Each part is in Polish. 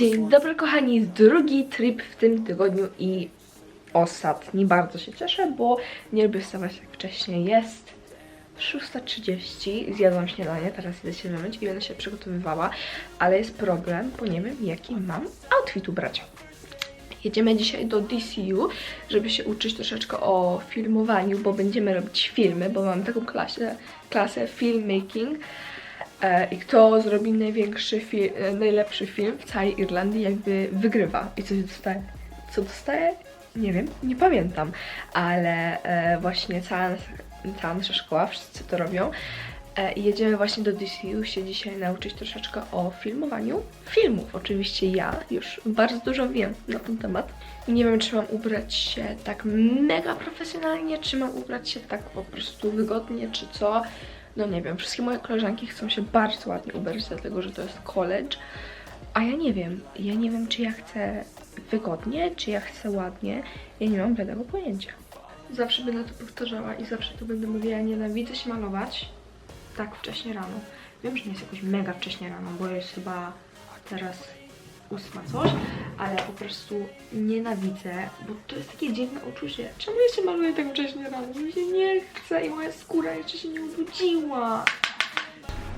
Dzień dobry kochani, drugi trip w tym tygodniu i ostatni. Bardzo się cieszę, bo nie lubię wstawać jak wcześniej. Jest 6.30, zjadłam śniadanie, teraz idę się wymyć i będę się przygotowywała, ale jest problem, bo nie wiem jaki mam outfit ubrać. Jedziemy dzisiaj do DCU, żeby się uczyć troszeczkę o filmowaniu, bo będziemy robić filmy, bo mam taką klasę, klasę filmmaking. E, I kto zrobi największy film, najlepszy film w całej Irlandii, jakby wygrywa i coś dostaje. Co dostaje? Nie wiem, nie pamiętam, ale e, właśnie cała, cała nasza szkoła, wszyscy to robią. E, I jedziemy właśnie do DCU się dzisiaj nauczyć troszeczkę o filmowaniu filmów. Oczywiście ja już bardzo dużo wiem na ten temat. Nie wiem, czy mam ubrać się tak mega profesjonalnie, czy mam ubrać się tak po prostu wygodnie, czy co. No nie wiem, wszystkie moje koleżanki chcą się bardzo ładnie ubrać, dlatego że to jest college. A ja nie wiem, ja nie wiem, czy ja chcę wygodnie, czy ja chcę ładnie. Ja nie mam bladego pojęcia. Zawsze będę to powtarzała i zawsze to będę mówiła, ja nienawidzę się malować tak wcześnie rano. Wiem, że nie jest jakoś mega wcześnie rano, bo jest chyba teraz ósma coś, ale po prostu nienawidzę, bo to jest takie dziwne uczucie. Czemu ja się maluję tak wcześnie rano? Mi się nie chce i moja skóra jeszcze się nie obudziła.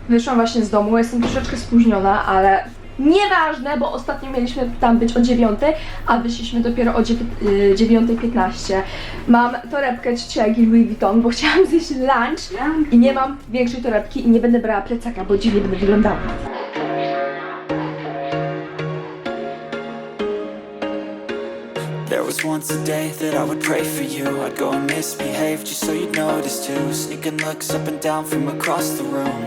Wyszłam właśnie z domu, jestem troszeczkę spóźniona, ale nieważne, bo ostatnio mieliśmy tam być o 9, a wyszliśmy dopiero o dziewię- y, 9.15. Mam torebkę ciociagi Louis Vuitton, bo chciałam zjeść lunch i nie mam większej torebki i nie będę brała plecaka, bo dziwnie będę wyglądała. There was once a day that I would pray for you. I'd go and misbehave just so you'd notice too. Sneaking looks up and down from across the room.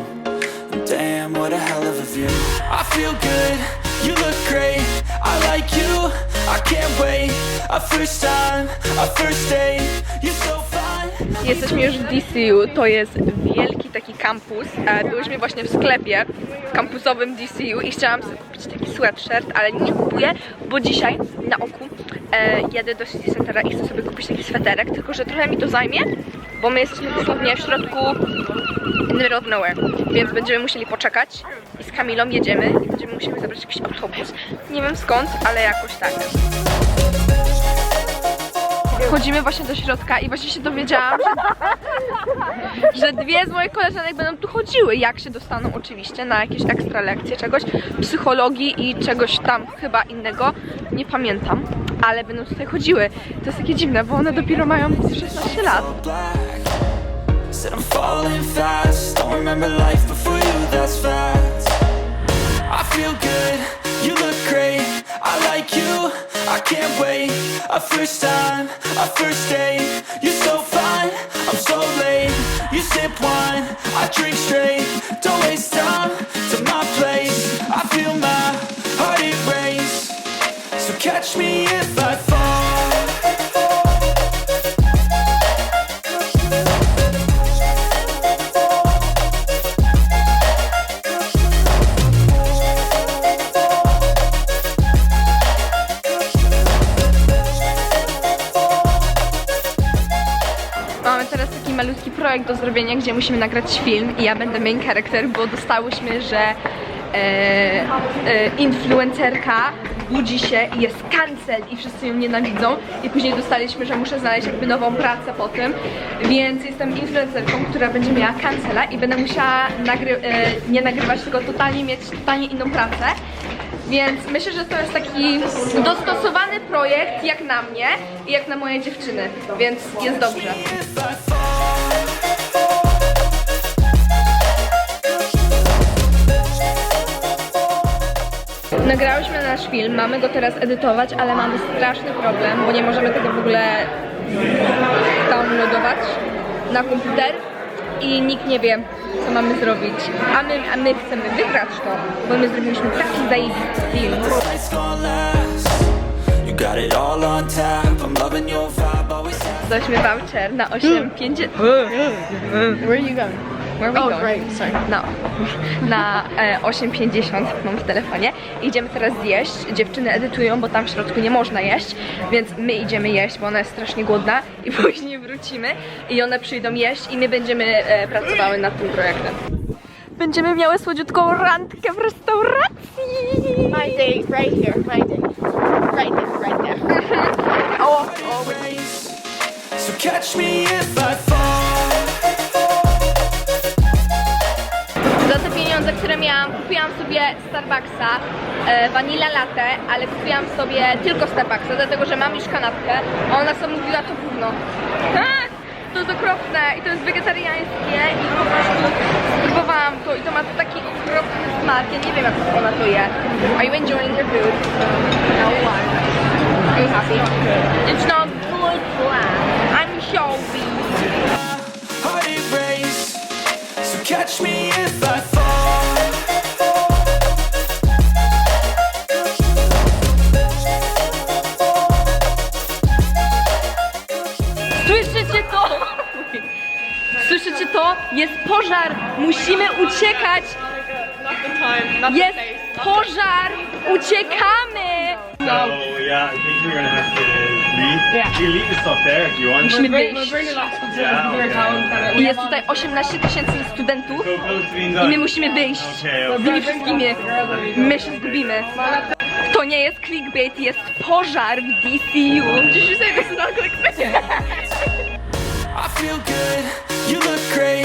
And Damn, what a hell of a view. I feel good, you look great. I like you, I can't wait. A first time, a first You're so fine. Jesteśmy już w DCU, to jest wielki taki kampus. Byliśmy właśnie w sklepie kampusowym DCU i chciałam sobie kupić taki sweatshirt, ale nie kupuję, bo dzisiaj na oku e, do City Centera i chcę sobie kupić taki sweterek, tylko że trochę mi to zajmie, bo my jesteśmy dosłownie w środku in the nowhere, więc będziemy musieli poczekać i z Kamilą jedziemy i będziemy musieli zabrać jakiś autobus. Nie wiem skąd, ale jakoś tak. Wchodzimy właśnie do środka i właśnie się dowiedziałam, że, że dwie z moich koleżanek będą tu chodziły. Jak się dostaną oczywiście na jakieś ekstra lekcje czegoś, psychologii i czegoś tam chyba innego, nie pamiętam, ale będą tutaj chodziły. To jest takie dziwne, bo one dopiero mają 16 lat. I feel good, you look great I like you, I can't wait. A first time, a first date. You're so fine, I'm so late. You sip wine, I drink straight. Don't waste time to my place. I feel my heart it race. So catch me if I fall projekt do zrobienia, gdzie musimy nagrać film i ja będę main character, bo dostałyśmy, że e, e, influencerka budzi się i jest cancel i wszyscy ją nienawidzą i później dostaliśmy, że muszę znaleźć jakby nową pracę po tym, więc jestem influencerką, która będzie miała cancela i będę musiała nagry e, nie nagrywać, tylko totalnie mieć totalnie inną pracę. Więc myślę, że to jest taki dostosowany projekt jak na mnie i jak na moje dziewczyny, więc jest dobrze. Nagrałyśmy nasz film, mamy go teraz edytować, ale mamy straszny problem, bo nie możemy tego w ogóle downloadować na komputer i nikt nie wie, co mamy zrobić. A my, a my chcemy wygrać to, bo my zrobiliśmy taki zajebisty film. Dośmy voucher na 8,50. Where are you going? Where are we Oh, going? right, sorry. No, na e, 8,50 mam w telefonie. Idziemy teraz zjeść. Dziewczyny edytują, bo tam w środku nie można jeść, więc my idziemy jeść, bo ona jest strasznie głodna i później wrócimy i one przyjdą jeść i my będziemy e, pracowały nad tym projektem. będziemy miały słodziutką randkę w restauracji. My date right here, my date. Right there, right there. O, o, race. So catch me if I fall. Miałam, kupiłam sobie Starbucksa, e, vanilla latte, ale kupiłam sobie tylko Starbucksa, dlatego że mam już kanapkę, a ona sobie mówiła to gówno. Ha! To jest okropne i to jest wegetariańskie i po prostu spróbowałam to i to ma taki okropny smak, ja nie wiem jak ona to je. Are you enjoying your food? No. Are you happy? It's not good, I'm. Heart it race. So catch me if I Musimy uciekać! Jest pożar! Uciekamy! So yeah, I think we're gonna have to leave. You can leave the stuff there if you want. Musimy wyjść. Yeah, I jest tutaj 18 tysięcy studentów i my musimy wyjść z tymi wszystkimi. My się zgubimy. To nie jest clickbait, jest pożar w DCU. Did you say this is not clickbait? I feel good, you look great.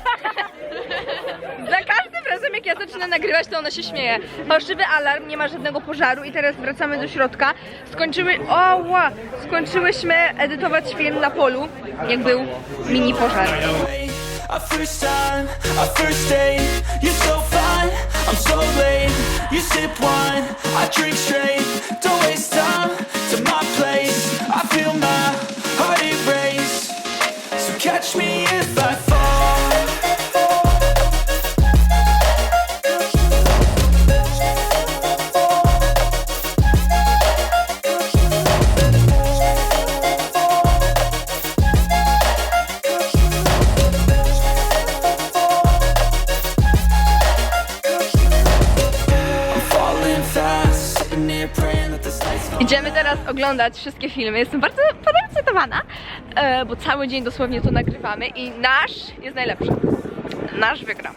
Jak ja zaczynam nagrywać, to ona się śmieje. Fałszywy alarm, nie ma żadnego pożaru i teraz wracamy do środka. Skończyły, o, ła, skończyłyśmy edytować film na polu, jak był mini pożar. A first time, first date. You're so fine, I'm so late. You sip wine, I drink straight. Don't waste time oglądać wszystkie filmy. Jestem bardzo podekscytowana, e, bo cały dzień dosłownie to nagrywamy i nasz jest najlepszy. Nasz wygra.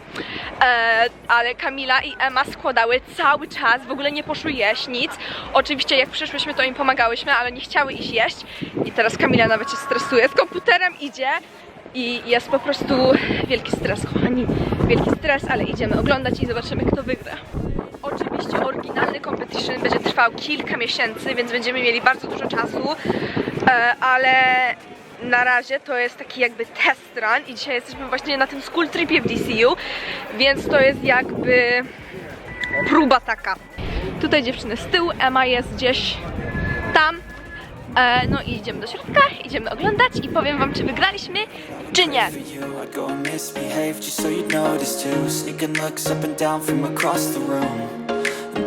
E, ale Kamila i Emma składały cały czas, w ogóle nie poszły jeść, nic. Oczywiście jak przyszłyśmy, to im pomagałyśmy, ale nie chciały iść jeść. I teraz Kamila nawet się stresuje. Z komputerem idzie i jest po prostu wielki stres, kochani. Wielki stres, ale idziemy oglądać i zobaczymy, kto wygra. Oczywiście oryginalny competition będzie trwał kilka miesięcy, więc będziemy mieli bardzo dużo czasu, e, ale na razie to jest taki jakby test run i dzisiaj jesteśmy właśnie na tym school tripie w DCU, więc to jest jakby próba taka. Tutaj dziewczyny z tyłu, Emma jest gdzieś tam. E, no i idziemy do środka, idziemy oglądać i powiem wam, czy wygraliśmy, czy nie. just so you'd notice too. Sneaking looks up and down from across the room.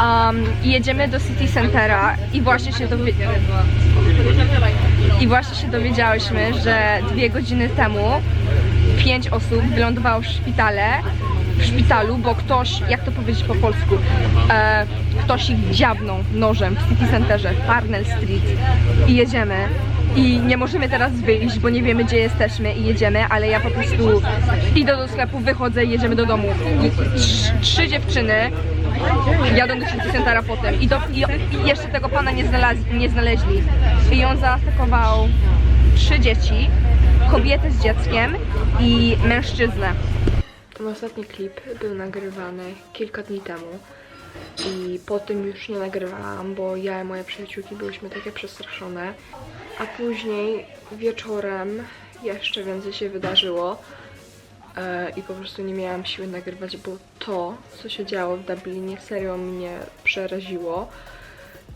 Um, jedziemy do City Centera i właśnie się. I właśnie się dowiedziałyśmy, że dwie godziny temu pięć osób wylądowało w szpitale, w szpitalu, bo ktoś, jak to powiedzieć po polsku, e, ktoś ich dziabnął nożem w City Centerze, Parnell Street i jedziemy. I nie możemy teraz wyjść, bo nie wiemy gdzie jesteśmy i jedziemy, ale ja po prostu idę do sklepu, wychodzę i jedziemy do domu. Trzy dziewczyny jadą do City Centera potem i, do, i, i jeszcze tego pana nie, nie znaleźli. I on zaatakował trzy dzieci, kobietę z dzieckiem i mężczyznę. Ten ostatni klip był nagrywany kilka dni temu i po tym już nie nagrywałam, bo ja i moje przyjaciółki byłyśmy takie przestraszone. A później wieczorem jeszcze więcej się wydarzyło. E, i po prostu nie miałam siły nagrywać, bo to, co się działo w Dublinie, serio mnie przeraziło.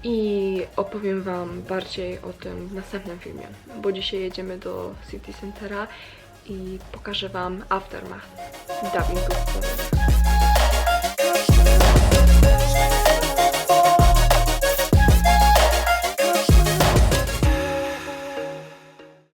I opowiem Wam bardziej o tym w następnym filmie, bo dzisiaj jedziemy do City Centera i pokażę Wam aftermath dubbingu.